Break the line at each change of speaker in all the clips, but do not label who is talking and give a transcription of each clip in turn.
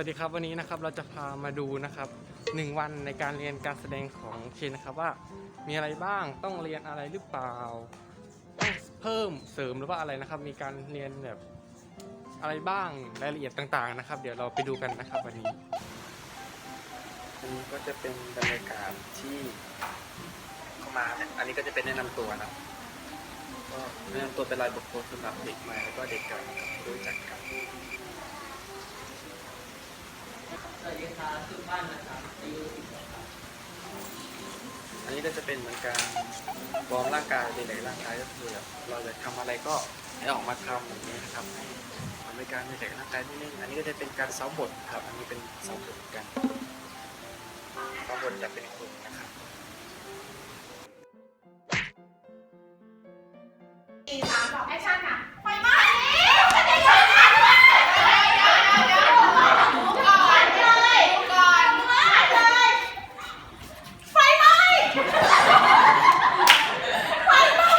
วัสดีครับวันนี้นะครับเราจะพามาดูนะครับหนึ่งวันในการเรียนการแสดงของเคนนะครับว่ามีอะไรบ้างต้องเรียนอะไรหรือเปล่าต้องเพิ่มเสริมหรือว่าอะไรนะครับ มีการเรียนแบบอะไรบ้างรายละเอียดต่างๆนะครับ เดี๋ยวเราไปดูกันนะครับวันนี้อันนี้ก็จะเป็นบรรยากาศที่เข้ามาอันนี้ก็จะเป็นแนะนำตัวนะก็แนะนำตัวเป็นรายบุคคลสำหรับเด็กใหม่แล้วก็เด็กเก่ารู้จักกัน
สวัสดีครับสุบ้านนะครับอายุสิบครับ
อันนี้ก็จะเป็นเหมือนการวอร์มร่างกายในร่างกายก็คือแบบเราจะทำอะไรก็ให้ออกมาทำอย่างนี้นะครับให้ทำในการในร่างกายนิ่งอันนี้ก็จะเป็นการซ้อมบทครับ อันนี้เป็นซ้อมบทเหมือนกันซ้อมบทจะเป็นครูนะครับ
สี่สามสองแอคชั่นค่ะไฟไหม้แล้วจะได้ช่วยกันเดี๋ยวเดี๋ยวเดี๋ยวก่อนเลยก่อนเลยไฟไหม้ไฟไหม้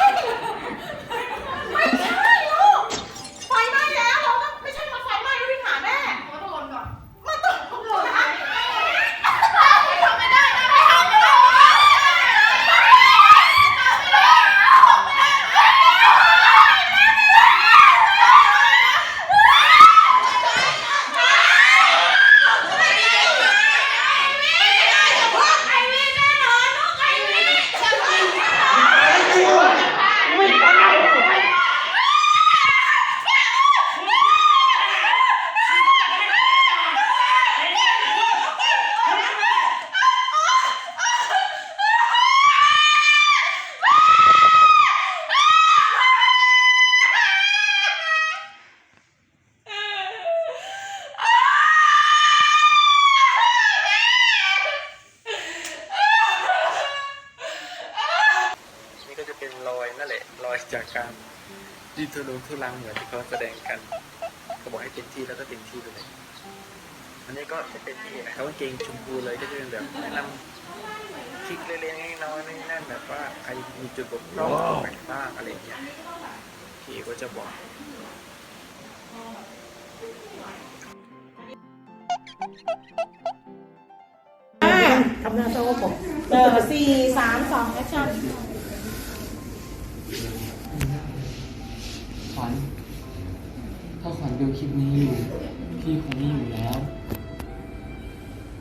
ไม่ใช่ลูกไฟไหม้แล้วเราต้องไม่ใช่มาไฟไหม้แล้ววิ่งหาแม่มาตะโกนก่อนมาตะโกนก่อนนะทำไม่ได้นะไม่ทำไม่ได้ไอวีแน่นอนลูกไอวี
นี่ก็จะเป็นรอย นั่นแหละรอยจากการยืดทุลุทุลังเหมือนที่เขาแสดงกันเขาบอกให้เต็มที่แล้วก็เต็มที่ไปเลย อันนี้ก็จะเป็นนี่นะครับกางเกงชมพูเลยก็จะเป็นแบบแนะนำคลิกเล็กๆน้อยๆนี่นั่นแบบว่าใครมีจุดบกพร่องตรงไหนบ้างอะไรอย่างเงี้ยพี่ก็จะบอก
ทำหน้าโซ่ผมเออสี่สามสองแอคชั่น
ดูคลิปนี้อยู่ พี่คงไม่อยู่แล้ว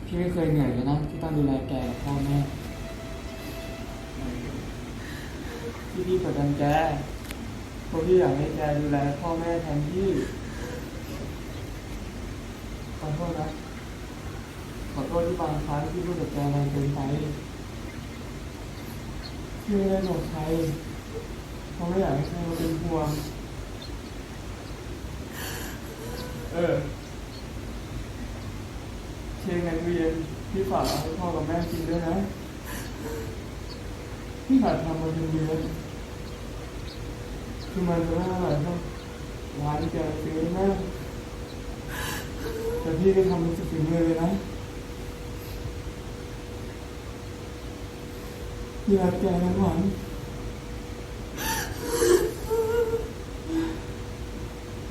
พี่ไม่เคยเหนื่อยเลยนะที่ต้องดูแลแกกับพ่อแม่ที่พี่กดดันแกเพราะพี่อยากให้แกดูแลพ่อแม่แทนพี่ขอโทษนะขอโทษที่บางครั้งที่พูดกับแกแรงเกินไปพี่ไม่ได้บอกใครเพราะไม่อยากให้ใครมาเป็นห่วง เออเชียงงานเรียนพี่ฝากเอาให้พ่อกับแม่กินด้วยนะ พี่ฝากทำมาเป็นเดือนคือมันจะไม่อร่อยเท่าร้านที่แกซื้อแม่แต่พี่ก็ทำมันสุดฝีมือเลยนะพี่รักแกนะหวาน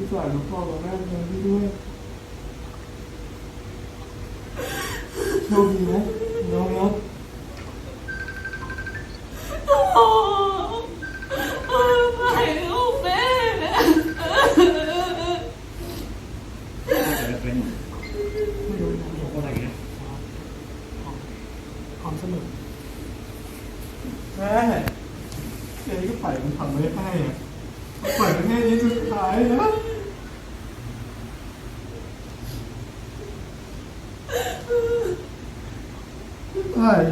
พี่ฝากดูพ่อกับแม่เลี้ยงพี่ด้วยโชคดีนะน้องนะ
ไม่ลูกแม่
ความสนุกแม่เจ๊ก็ปล่อยมันทำไม่ให้อะปล่อยมันแค่นี้สุดท้ายนะ ไผ่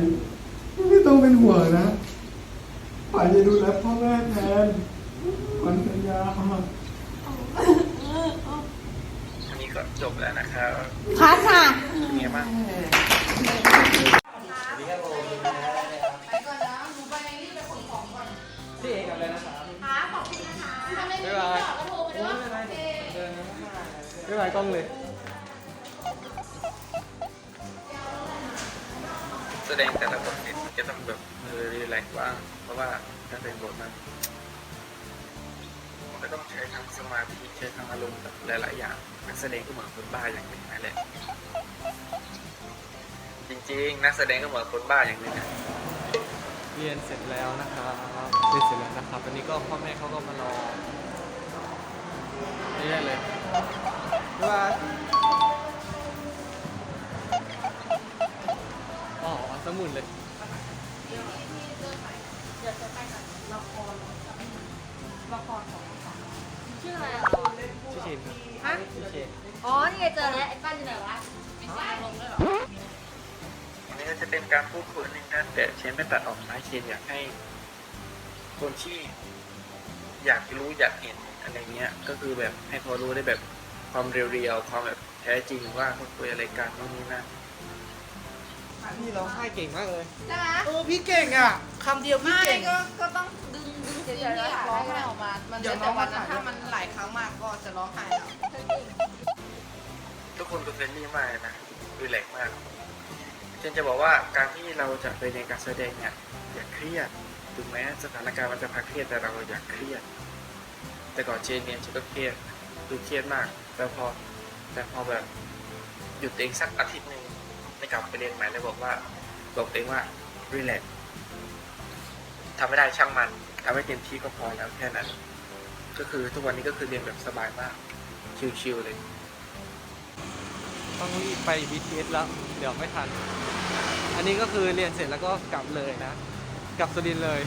ไม่ต้องเป็นห่วงนะไผ่จะดูแลพ่อแม่แทนวันสัญญา
อันนี้ก็จบแล้วนะครับ
พัดค่ะ
เป็นไงบ้าง
ไปก่อนนะหนูไปรีบไปขนของก่อน
พี่เอกอะไรนะครับ
ค่ะขอบคุณนะคะถ้าไม่มีก็โทรมาด้วยโอเค
ไม่ไหวกล้องเลย
แสดงแต่ละบทเนี่ยจะต้องแบบเออรีแลกซ์บ้างเพราะว่าถ้าเป็นบทมันมันก็ต้องใช้ทั้งสมาธิใช้ทั้งอารมณ์แบบหลายๆอย่างนักแสดงก็เหมือนคนบ้าอย่างหนึ่งนั่นแหละจริงๆนักแสดงก็เหมือนคนบ้าอย่างหนึ่งอะเรียนเสร็จแล้วนะครับเรียนเสร็จแล้วนะครับวันนี้ก็พ่อแม่เขาก็มารอนี่ได้เลยบ๊า เอาสมุนเลย
ชื่ออะไรอะ
ชื่อเชนครับ
ฮะ
ชื่อเชน
อ๋อ นี่ไงเจอแล้วไอ้ป้านอยู่ไหนวะไม่ใช่ลงด้วยเหรอ
อันนี้ก็จะเป็นการพูดคุยนึงนะแต่เชนไม่ตัดออกนะเชนอยากให้ คนที่อยากรู้อยากเห็นอะไรเงี้ย ก็คือแบบให้เขารู้ได้แบบความเรียวๆความแบบแท้จริงว่าเขาคุยอะไรกันนู่นนี่นั่น พี่ร้องไห้เก่งมากเลย
ใช่ไหม
เออพี่เก่งอะคำเดียวพี่
ไม่
เก่ง
ก็ก็ต้องดึงดึงเสียงที่อยากร้องให้ออกมา มัน
เดี๋ยวน้
แต่
อง
วั
มาน
นั้น
ถ่าย
ถ้ามันหลายครั้งมากก็จะร้องไห้แล้ว
ทุกคนดูเฟรนลี่มากเลยนะรีแลกซ์มากเชนจะบอกว่าการที่เราจะไปในการแสดงเนี่ยอย่าเครียดถึงแม้สถานการณ์มันจะพาเครียดแต่เราอย่าเครียด แต่ก่อนเชนเนี่ยเชนก็เครียดคือเครียดมากแต่พอแต่พอแบบหยุดตัวเองสักอาทิตย์หนึ่งไม่ กลับไปเรียนใหม่แลยบอกว่าบอกตัวเองว่ารีแลกซ์ทำไม่ได้ช่างมันทำให้เต็มที่ก็พอแล้วแค่นั้น ก็คือทุกวันนี้ก็คือเรียนแบบสบายมาก ชิลๆเลย ต้องรีบไป BTS แล้ว เดี๋ยวไม่ทัน อันนี้ก็คือเรียนเสร็จแล้วก็กลับเลยนะ กลับสุรินทร์เลย